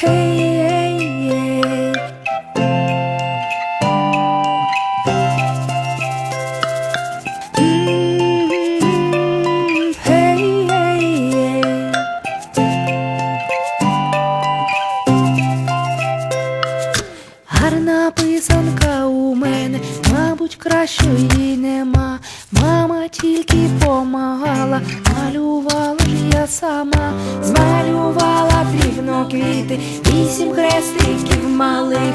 Hey, hey, Гарна писанка у мене, мабуть, кращої нема. Мама тільки помагала, малювала ж я сама, змалювала квіти, вісім хрестиків малих